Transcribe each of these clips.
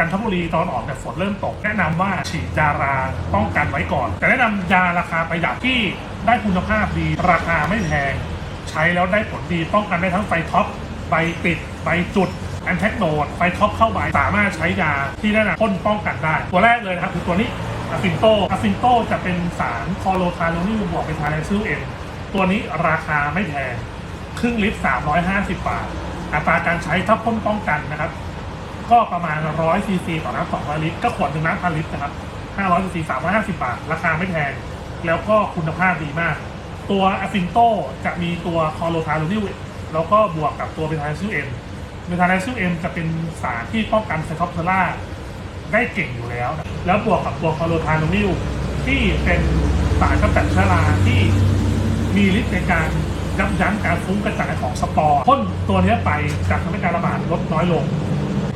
จันทบุรีตอนออกเนี่ฝนเริ่มตก แนะนำว่าฉีดยาราป้องกันไว้ก่อน แต่แนะนำยาราคาประหยัดที่ได้คุณภาพดี ราคาไม่แพง ใช้แล้วได้ผลดีป้องกันได้ทั้งไฟท็อปใบติดใบจุดแอนแทกโนดไฟท็อปเข้าใบสามารถใช้ยาที่ได้นำพ่นป้องกันได้ ตัวแรกเลยนะครับคือตัวนี้อะฟินโตอะฟินโตจะเป็นสารคอโลคาโลนิลบวกเป็นทาไนซิลเอ็นตัวนี้ราคาไม่แพงครึ่งลิตร350 บาท อัตราการใช้ถ้าพ่นป้องกันนะครับ ก็ประมาณ 100ซีซีต่อน้ำ200 ลิตร ก็ขวดหนึ่งน้ำพันลิตรนะครับ 500ซีซี350 บาท ราคาไม่แพง แล้วก็คุณภาพดีมาก ตัวอะฟินโตจะมีตัวคอโลทาลูนิลแล้วก็บวกกับตัวเบทาไนซิลเอ็มเบทาไนซิลเอ็มจะเป็นสารที่ป้องกันไซโทเพล่าได้เก่งอยู่แล้ว แล้วบวกกับตัวคอโลทาลูนิลที่เป็นสารกำจัดเชื้อราที่มีฤทธิ์ในการยับยั้งการฟุ้งกระจายของสปอร์พ่นตัวนี้ไปจะทำให้การระบาดลดน้อยลง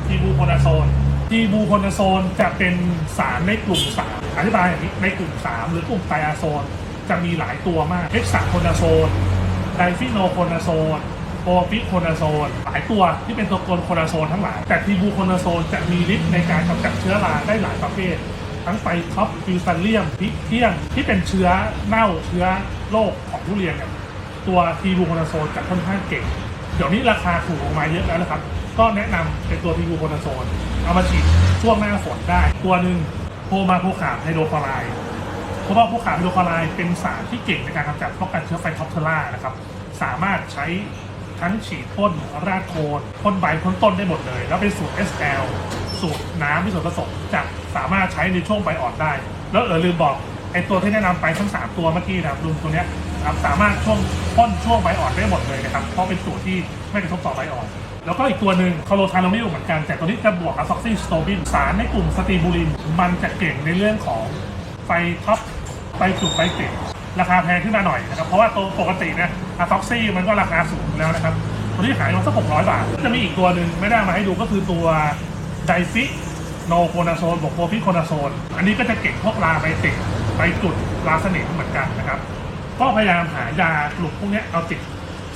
ทีบูโคนาโซนทีบูโคนาโซนจะเป็นสารในกลุ่ม3อธิบายอย่างนี้ในกลุ่ม 3 หรือกลุ่มไตรอาโซนจะมีหลายตัวมากเฮกซาโคนาโซนไดฟิโนโคนาโซนโอปิโคนาโซนหลายตัวที่เป็นตัวกลโคนาโซนทั้งหลาย แต่ทีบูโคนาโซนจะมีฤทธิ์ในการกำจัดเชื้อราได้หลายประเภท ทั้งไฟท็อปฟิวซันเลียมพิเทียมที่เป็นเชื้อเน่าเชื้อโรคของทุเรียนเนี่ยตัวทีบูโคนาโซนจะค่อนข้างเก่ง เดี๋ยวนี้ราคาถูกออกมาเยอะแล้วนะครับ ก็แนะนำเป็นตัวทีบูโคนาโซนเอามาฉีดช่วงหน้าฝนได้ ตัวหนึ่งโพมาโพขาไฮโดรคลอไรด์เพราะว่าโพขาไฮโดรคลอไรด์เป็นสารที่เก่งในการกำจัดป้องกันเชื้อไฟท็อปเทอร่านะครับสามารถใช้ทั้งฉีดพ่นราดโคนพ่นใบพ่นต้นได้หมดเลย แล้วเป็นสูตร SL สูตรน้ำที่ส่วนผสมจะสามารถใช้ในช่วงใบอ่อนได้ แล้วเออลืมบอกไอตัวที่แนะนำไปทั้ง 3 ตัวเมื่อกี้นะครับรวมตัวเนี้ยนะครับสามารถช่วงพ่นช่วงใบอ่อนได้หมดเลยนะครับ เพราะเป็นสูตรที่ไม่กระทบต่อใบอ่อน แล้วก็อีกตัวหนึ่งคาโลทาโนมิลเหมือนกัน แต่ตัวนี้จะบวกอะซ็อกซิสโตบินสารในกลุ่มสตีบูลิน มันจะเก่งในเรื่องของไฟท็อปไฟจุดไฟติดราคาแพงขึ้นมาหน่อยนะครับ เพราะว่าตัวปกตินี่ยอะซ็อกซี่มันก็ราคาสูงอยู่แล้วนะครับ ตัวนี้ขายมาสักหกร้อยบาท จะมีอีกตัวหนึ่งไม่ได้มาให้ดูก็คือตัวไดฟิโนโคนาโซนบวกโพฟิโคนาโซน อันนี้ก็จะเก่งพวกลาไปติดไปจุดลาสนิมเหมือนกันนะครับ ก็พยายามหายากลุ่มพวกนี้เอาติด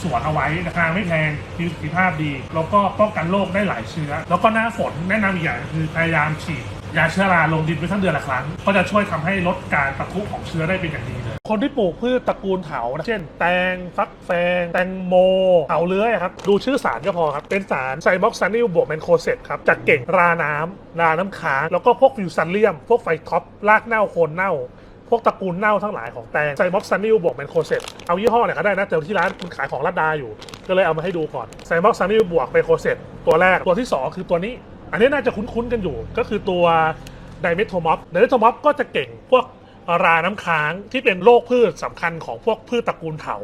สวนเอาไว้ราคาไม่แพงมีประสิทธิภาพดี แล้วก็ป้องกันโรคได้หลายเชื้อ แล้วก็หน้าฝนแนะนำอีกอย่างคือพยายามฉีดยาเชื้อราลงดินไปทั้งเดือนละครั้ง ก็จะช่วยทำให้ลดการตะคุของเชื้อได้เป็นอย่างดีเลย คนที่ปลูกพืชตระกูลเถานะเช่น แตง ฟักแฟง แตงโมเถาเลื้อยครับ ดูชื่อสารก็พอครับ เป็นสารไซบ็อกซานิลบวกแมนโคเซตครับจะเก่งราน้ำราน้ำค้าง แล้วก็พวกฟิวซันเลียม พวกไฟท็อป รากเน่าโคนเน่า พวกตระกูลเน่าทั้งหลายของแตงไซม็อกซานิลบวกแมนโคเซตเอายี่ห้อไหนก็ได้นะแต่ที่ร้านมันขายของรัดดาอยู่ ก็เลยเอามาให้ดูก่อนไซม็อกซานิลบวกแมนโคเซตตัวแรกตัวที่ 2 คือตัวนี้ อันนี้น่าจะคุ้นๆกันอยู่ ก็คือตัวไดเมทโทมอฟไดเมทโทมอฟก็จะเก่งพวกราน้ำค้างที่เป็นโรคพืชสำคัญของพวกพืชตระกูลเถา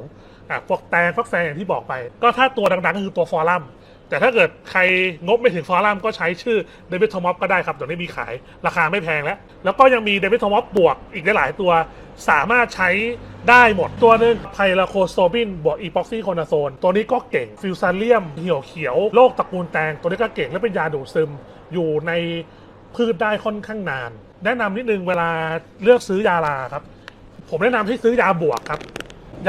อะพวกแตงฟักแฟงอย่างที่บอกไป ก็ถ้าตัวดังๆก็คือตัวฟอรัม แต่ถ้าเกิดใครงบไม่ถึงฟอรัมก็ใช้ชื่อเดวิดทอมอฟก็ได้ครับเดี๋ยวนี้มีขายราคาไม่แพงแล้ว แล้วก็ยังมีเดวิดทอมอฟบวกอีกได้หลายตัว สามารถใช้ได้หมดตัวนึงไพลาโคโตบินบวกอีพ็อกซี่โคนาโซน ตัวนี้ก็เก่งฟิวซันเลียมเหี่ยวเขียวโรคตระกูลแตง ตัวนี้ก็เก่งและเป็นยาดูดซึมอยู่ในพืชได้ค่อนข้างนาน แนะนำนิดนึงเวลาเลือกซื้อยาลาครับ ผมแนะนำให้ซื้อยาบวกครับ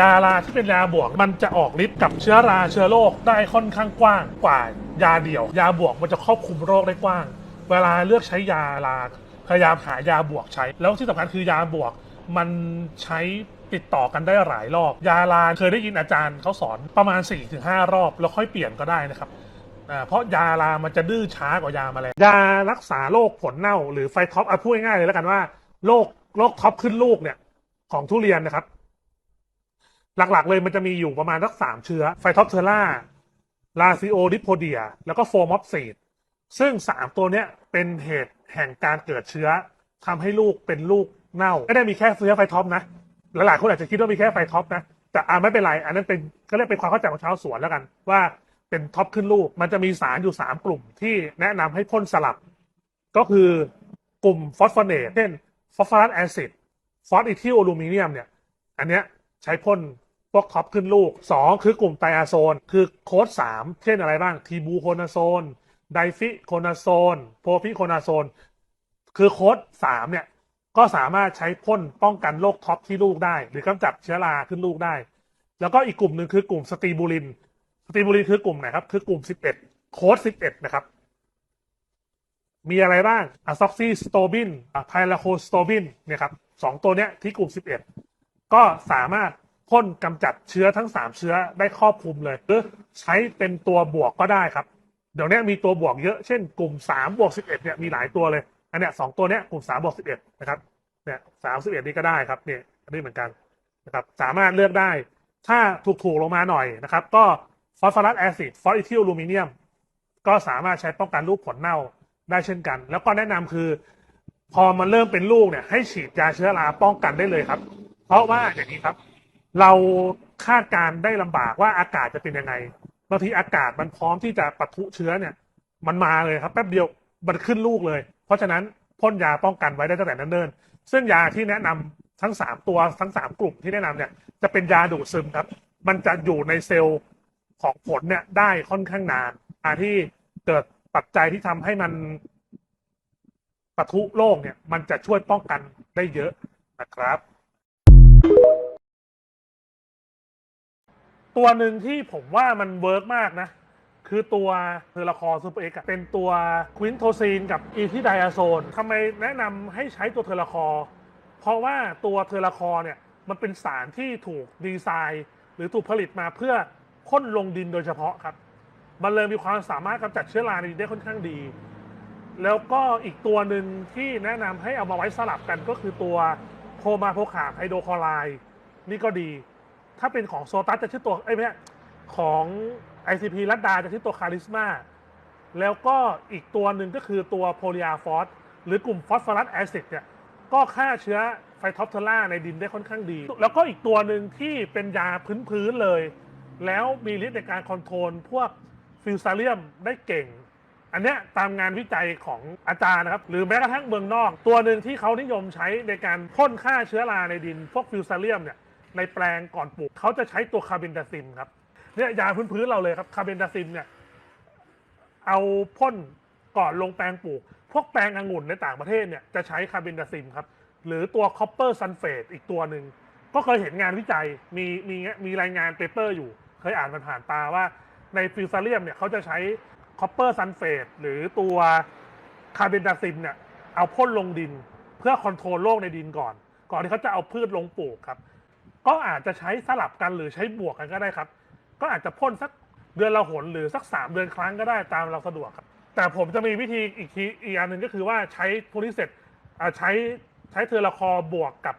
ยาราที่เป็นยาบวก มันจะออกฤทธิ์กับเชื้อราเชื้อโรคได้ค่อนข้างกว้างกว่ายาเดี่ยว ยาบวกมันจะครอบคลุมโรคได้กว้าง เวลาเลือกใช้ยาราพยายามหายาบวกใช้ แล้วที่สำคัญคือยาบวกมันใช้ติดต่อกันได้หลายรอบ ยาลาเคยได้ยินอาจารย์เขาสอนประมาณ 4-5 รอบ แล้วค่อยเปลี่ยนก็ได้นะครับเพราะยาลามันจะดื้อช้ากว่ายามาแล้วยารักษาโรคผลเน่า หรือไฟท็อปเอาพูดง่ายๆเลยแล้วกันว่าโรคโรคท็อปขึ้นลูกเนี่ยของทุเรียนนะครับ หลักๆเลยมันจะมีอยู่ประมาณสักสามเชื้อไฟท็อปเทอร่าลาซิโอดิโพเดีย แล้วก็โฟมอฟซีดซึ่งสามตัวเนี้ยเป็นเหตุแห่งการเกิดเชื้อทำให้ลูกเป็นลูกเน่า ไม่ได้มีแค่เชื้อไฟท็อปนะ หลายๆคนอาจจะคิดว่ามีแค่ไฟท็อปนะ แต่อ่าไม่เป็นไร อันนั้นเป็นก็เรียกเป็นความเข้าใจของชาวสวนแล้วกัน ว่าเป็นท็อปขึ้นลูก มันจะมีสารอยู่สามกลุ่มที่แนะนำให้พ่นสลับ ก็คือกลุ่มฟอสฟอเนตเช่นฟอสฟอรัสแอซิดฟอสอิทิลอลูมิเนียมเนี่ย อันเนี้ยใช้พ่น พวกท็อปขึ้นลูก 2 คือกลุ่มไตรอาโซน คือโค้ด3 เช่นอะไรบ้างทีบูโคนาโซน ไดฟิโคนาโซน โพฟิโคนาโซน คือโค้ด3เนี่ย ก็สามารถใช้พ่นป้องกันโรคท็อปที่ลูกได้ หรือกำจัดเชื้อราขึ้นลูกได้ แล้วก็อีกกลุ่มหนึ่งคือกลุ่มสตีบูลิน สตีบูลินคือกลุ่มไหนครับ คือกลุ่ม 11 โค้ด 11 นะครับ มีอะไรบ้างอะซ็อกซีสโตบินไพลาโคสโตบินเนี่ยครับสองตัวเนี้ยที่กลุ่ม 11 ก็สามารถ พ่นกำจัดเชื้อทั้ง 3 เชื้อได้ครอบคลุมเลยหรือใช้เป็นตัวบวกก็ได้ครับ เดี๋ยวนี้มีตัวบวกเยอะเช่นกลุ่ม3บวก11เนี่ยมีหลายตัวเลย อันเนี้ยสองตัวเนี้ยกลุ่ม3บวก11นะครับเนี่ยสามสิบเอ็ดนี่ก็ได้ครับเนี่ยอันนี้เหมือนกันนะครับสามารถเลือกได้ ถ้าถูกๆลงมาหน่อยนะครับ ก็ฟอสฟอรัสแอซิดฟอสอิทิลลูมิเนียมก็สามารถใช้ป้องกันลูกผลเน่าได้เช่นกัน แล้วก็แนะนำคือ พอมันเริ่มเป็นลูกเนี่ยให้ฉีดยาเชื้อราป้องกันได้เลยครับ เพราะว่าอย่างนี้ครับ เราคาดการได้ลำบากว่าอากาศจะเป็นยังไงบางทีอากาศมันพร้อมที่จะปะทุเชื้อเนี่ย มันมาเลยครับแป๊บเดียวมันขึ้นลูกเลย เพราะฉะนั้นพ่นยาป้องกันไว้ได้ตั้งแต่นั้นเนิ่นซึ่งยาที่แนะนำทั้ง3ตัวทั้ง3กลุ่มที่แนะนำเนี่ยจะเป็นยาดูดซึมครับ มันจะอยู่ในเซลล์ของผลเนี่ยได้ค่อนข้างนานอาที่เกิดปัจจัยที่ทำให้มันปะทุโรคเนี่ย มันจะช่วยป้องกันได้เยอะนะครับ ตัวหนึ่งที่ผมว่ามันเวิร์กมากนะ คือตัวเทอร์คอซูเปอร์เอ็กเป็นตัวควินโทซีนกับอีทิไดอะโซนทำไมแนะนำให้ใช้ตัวเทอร์คอ เพราะว่าตัวเทอร์คอเนี่ยมันเป็นสารที่ถูกดีไซน์ หรือถูกผลิตมาเพื่อพ่นลงดินโดยเฉพาะครับ มันเลยมีความสามารถกำจัดเชื้อราในดินได้ค่อนข้างดี แล้วก็อีกตัวหนึ่งที่แนะนำให้เอามาไว้สลับกันก็คือตัวโคมาโพคาไฮโดรคลอไรด์นี่ก็ดี ถ้าเป็นของโซตัสจะชื่อตัวเอ้ยไม่ใช่ของ ICP ลัดดาจะชื่อตัวคาริสมาแล้วก็อีกตัวหนึ่งก็คือตัวโพลีอาฟอสหรือกลุ่มฟอสฟอรัสแอซิดเนี่ยก็ฆ่าเชื้อไฟท็อปเทอร่าในดินได้ค่อนข้างดี แล้วก็อีกตัวหนึ่งที่เป็นยาพื้นๆเลย แล้วมีฤทธิ์ในการคอนโทรลพวกฟิวซาเลียมได้เก่ง อันเนี้ยตามงานวิจัยของอาจารย์นะครับ หรือแม้กระทั่งเมืองนอก ตัวหนึ่งที่เขานิยมใช้ในการพ่นฆ่าเชื้อราในดิน พวกฟิวซาเลียมเนี่ย ในแปลงก่อนปลูกเขาจะใช้ตัวคาร์เบนดาซิมครับเนี่ยยาพื้นๆเราเลยครับคาร์เบนดาซิมเนี่ยเอาพ่นก่อนลงแปลงปลูก พวกแปลงองุ่นในต่างประเทศเนี่ยจะใช้คาร์เบนดาซิมครับ หรือตัวคอปเปอร์ซัลเฟตอีกตัวหนึ่ง ก็เคยเห็นงานวิจัยมีมีมีรายงานเปเปอร์อยู่ เคยอ่านมันผ่านตาว่าในฟิวซาเลียมเนี่ยเขาจะใช้คอปเปอร์ซัลเฟตหรือตัวคาร์เบนดาซิมเนี่ยเอาพ่นลงดิน เพื่อคอนโทรลโรคในดินก่อน ก่อนที่เขาจะเอาพืชลงปลูกครับ ก็อาจจะใช้สลับกันหรือใช้บวกกันก็ได้ครับ ก็อาจจะพ่นสักเดือนละหนหรือสักสามเดือนครั้งก็ได้ตามเราสะดวกครับ แต่ผมจะมีวิธีอีกทีอีกอันหนึ่งก็คือว่าใช้พวกนี้เสร็จอ่าใช้ใช้เทอร์ลาคอร์บวกกับ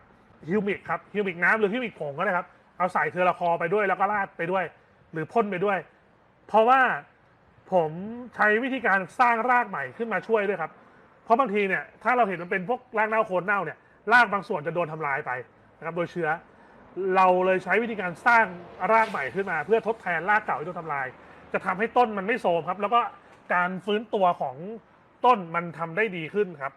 ฮิวมิกครับฮิวมิกน้ำหรือฮิวมิกผงก็ได้ครับเอาใส่เทอร์ลาคอร์ไปด้วยแล้วก็ราดไปด้วย หรือพ่นไปด้วย เพราะว่าผมใช้วิธีการสร้างรากใหม่ขึ้นมาช่วยด้วยครับ เพราะบางทีเนี่ยถ้าเราเห็นมันเป็นพวกรากเน่าโคนเน่าเนี่ยรากบางส่วนจะโดนทำลายไปนะครับโดยเชื้อ เราเลยใช้วิธีการสร้างรากใหม่ขึ้นมา เพื่อทดแทนรากเก่าที่โดนทำลาย จะทำให้ต้นมันไม่โทรมครับ แล้วก็การฟื้นตัวของต้นมันทำได้ดีขึ้นครับ